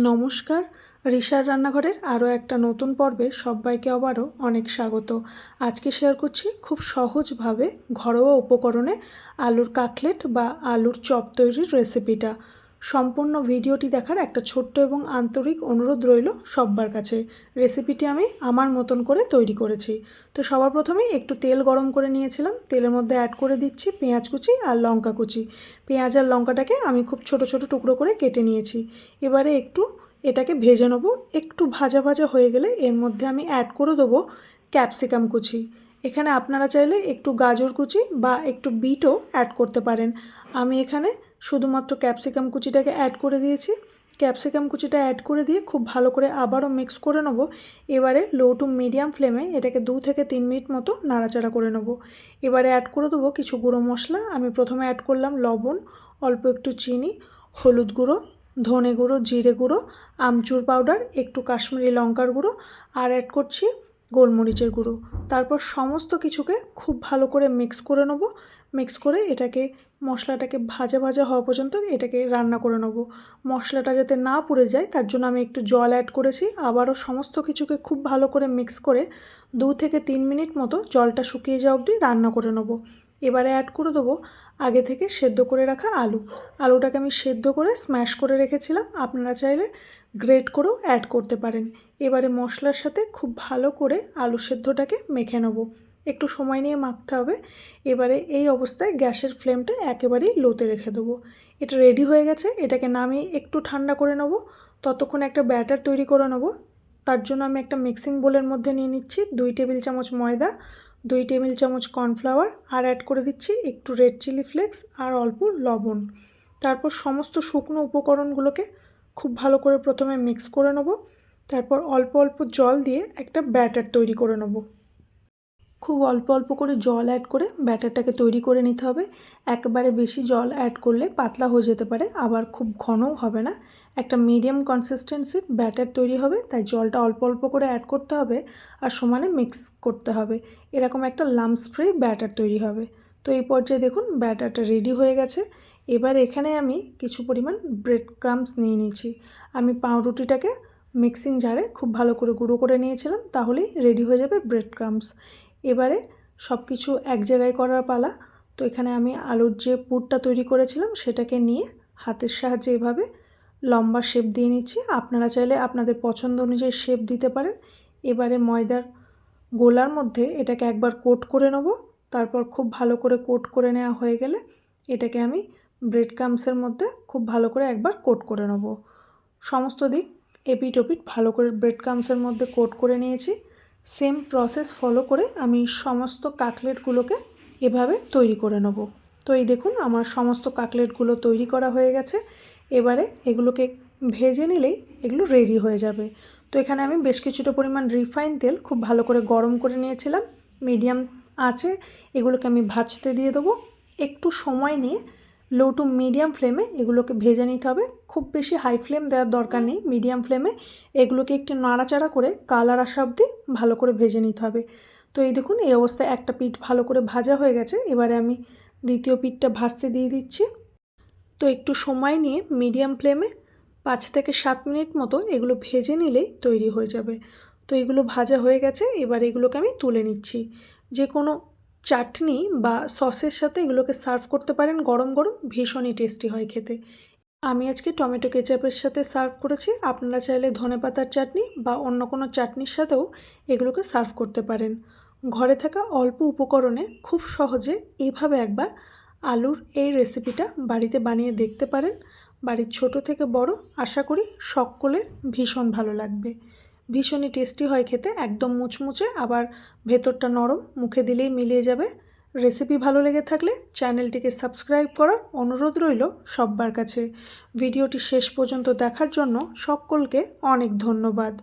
নমস্কার, রিশার রান্নাঘরের আরও একটা নতুন পর্বে সবাইকে আবারও অনেক স্বাগত। আজকে শেয়ার করছি খুব সহজভাবে ঘরোয়া উপকরণে আলুর কাটলেট বা আলুর চপ তৈরির রেসিপিটা সম্পূর্ণ ভিডিওটি দেখার একটা ছোট্ট এবং আন্তরিক অনুরোধ রইল সব্বার কাছে। রেসিপিটি আমি আমার মতন করে তৈরি করেছি। তো সবার প্রথমে একটু তেল গরম করে নিয়েছিলাম। তেলের মধ্যে অ্যাড করে দিচ্ছি পেঁয়াজ কুচি আর লঙ্কা কুচি। পেঁয়াজ আর লঙ্কাটাকে আমি খুব ছোট ছোট টুকরো করে কেটে নিয়েছি। এবারে একটু এটাকে ভেজে নেব। একটু ভাজা ভাজা হয়ে গেলে এর মধ্যে আমি অ্যাড করে দেবো ক্যাপসিকাম কুচি। এখানে আপনারা চাইলে একটু গাজর কুচি বা একটু বিটও অ্যাড করতে পারেন। আমি এখানে শুধুমাত্র ক্যাপসিকাম কুচিটাকে অ্যাড করে দিয়েছি। ক্যাপসিকাম কুচিটা অ্যাড করে দিয়ে খুব ভালো করে আবারও মিক্স করে নেব। এবারে লো টু মিডিয়াম ফ্লেমে এটাকে দু থেকে তিন মিনিট মতো নাড়াচাড়া করে নেব। এবারে অ্যাড করে দেবো কিছু গুঁড়ো মশলা। আমি প্রথমে অ্যাড করলাম লবণ, অল্প একটু চিনি, হলুদ গুঁড়ো, ধনে গুঁড়ো, জিরে গুঁড়ো, আমচুর পাউডার একটু কাশ্মীরি লঙ্কার গুঁড়ো, আর অ্যাড করছি গোলমরিচের গুঁড়ো। তারপর সমস্ত কিছুকে খুব ভালো করে মিক্স করে নেব। মিক্স করে এটাকে, মশলাটাকে ভাজা ভাজা হওয়া পর্যন্ত এটাকে রান্না করে নেব। মশলাটা যাতে না পুড়ে যায়, তার জন্য আমি একটু জল অ্যাড করেছি। আবারও সমস্ত কিছুকে খুব ভালো করে মিক্স করে দু থেকে তিন মিনিট মতো জলটা শুকিয়ে যাওয়া অবধি রান্না করে নেব। এবারে অ্যাড করে দেবো। আগে থেকে সেদ্ধ করে রাখা আলু। আলুটাকে আমি সেদ্ধ করে স্ম্যাশ করে রেখেছিলাম। আপনারা চাইলে গ্রেট করেও অ্যাড করতে পারেন। এবারে মশলার সাথে খুব ভালো করে আলু সেদ্ধটাকে মেখে নেব। একটু সময় নিয়ে মাখতে হবে। এবারে এই অবস্থায় গ্যাসের ফ্লেমটা একেবারেই লোতে রেখে দেবো। এটা রেডি হয়ে গেছে। এটাকে নামিয়ে একটু ঠান্ডা করে নেব। ততক্ষণ একটা ব্যাটার তৈরি করে নেব। তার জন্য আমি একটা মিক্সিং বোলের মধ্যে নিয়ে নিচ্ছি। দুই টেবিল চামচ ময়দা। দুই টেবিল চামচ কর্নফ্লাওয়ার আর অ্যাড করে দিচ্ছি একটু রেড চিলি ফ্লেক্স আর অল্প লবণ। তারপর সমস্ত শুকনো উপকরণগুলোকে খুব ভালো করে প্রথমে মিক্স করে নেব। তারপর অল্প অল্প জল দিয়ে একটা ব্যাটার তৈরি করে নেব। খুব অল্প অল্প করে জল অ্যাড করে ব্যাটারটাকে তৈরি করে নিতে হবে। একবারে বেশি জল অ্যাড করলে পাতলা হয়ে যেতে পারে, আবার খুব ঘনও হবে না। একটা মিডিয়াম কনসিস্টেন্সির ব্যাটার তৈরি হবে, তাই জলটা অল্প অল্প করে অ্যাড করতে হবে আর সমানে মিক্স করতে হবে। এরকম একটা লাম্প স্প্রে ব্যাটার তৈরি হবে। তো এই পর্যায়ে দেখুন ব্যাটারটা রেডি হয়ে গেছে। এবার এখানে আমি কিছু পরিমাণ ব্রেড ক্রামস নিয়ে নিয়েছি। আমি পাউরুটিটাকে মিক্সিং জারে খুব ভালো করে গুঁড়ো করে নিয়েছিলাম, তাহলেই রেডি হয়ে যাবে ব্রেড ক্রামস এবারে সব কিছু এক জায়গায় করার পালা। তো এখানে আমি আলুর যে পুরটা তৈরি করেছিলাম, সেটাকে নিয়ে হাতের সাহায্যে এভাবে লম্বা শেপ দিয়ে নিচ্ছি। আপনারা চাইলে আপনাদের পছন্দ অনুযায়ী শেপ দিতে পারেন। এবারে ময়দার গোলার মধ্যে এটাকে একবার কোট করে নেব। তারপর খুব ভালো করে কোট করে নেওয়া হয়ে গেলে এটাকে আমি ব্রেড ক্রামসের মধ্যে খুব ভালো করে একবার কোট করে নেব। সমস্ত দিক এপিট ওপিট ভালো করে ব্রেড ক্রামসের মধ্যে কোট করে নিয়েছি। সেম প্রসেস ফলো করে আমি সমস্ত কাকলেটগুলোকে এভাবে তৈরি করে নেব। তো এই দেখুন, আমার সমস্ত কাকলেটগুলো তৈরি করা হয়ে গেছে। এবারে এগুলোকে ভেজে নিলেই এগুলো রেডি হয়ে যাবে। তো এখানে আমি বেশ কিছুটা পরিমাণ রিফাইন তেল খুব ভালো করে গরম করে নিয়েছিলাম। মিডিয়াম আছে, এগুলোকে আমি ভাজতে দিয়ে দেবো। একটু সময় নিয়ে লো টু মিডিয়াম ফ্লেমে এগুলোকে ভেজে নিতে হবে। খুব বেশি হাই ফ্লেম দেওয়ার দরকার নেই মিডিয়াম ফ্লেমে এগুলোকে একটু নাড়াচাড়া করে কালার আসা অবধি ভালো করে ভেজে নিতে হবে। তো এই দেখুন, এই অবস্থায় একটা পিঠ ভালো করে ভাজা হয়ে গেছে। এবারে আমি দ্বিতীয় পিঠটা ভাজতে দিয়ে দিচ্ছি। তো একটু সময় নিয়ে মিডিয়াম ফ্লেমে পাঁচ থেকে সাত মিনিট মতো এগুলো ভেজে নিলেই তৈরি হয়ে যাবে। তো এগুলো ভাজা হয়ে গেছে, এবার এগুলোকে আমি তুলে নিচ্ছি। যে কোনো চাটনি বা সসের সাথে এগুলোকে সার্ভ করতে পারেন গরম গরম, ভীষণই টেস্টি হয় খেতে। আমি আজকে টমেটো কেচাপের সাথে সার্ভ করেছি, আপনারা চাইলে ধনে পাতার চাটনি বা অন্য কোনো চাটনির সাথেও এগুলোকে সার্ভ করতে পারেন। ঘরে থাকা অল্প উপকরণে খুব সহজে এইভাবে একবার আলুর এই রেসিপিটা বাড়িতে বানিয়ে দেখতে পারেন। বাড়ির ছোট থেকে বড়, আশা করি সকলের ভীষণ ভালো লাগবে। ভীষণই টেস্টি হয় খেতে, একদম মুচমুচে, আবার ভেতরটা নরম, মুখে দিলেই মিলিয়ে যাবে। রেসিপি ভালো লেগে থাকলে চ্যানেলটিকে সাবস্ক্রাইব করার অনুরোধ রইল সব্বার কাছে। ভিডিওটি শেষ পর্যন্ত দেখার জন্য সকলকে অনেক ধন্যবাদ।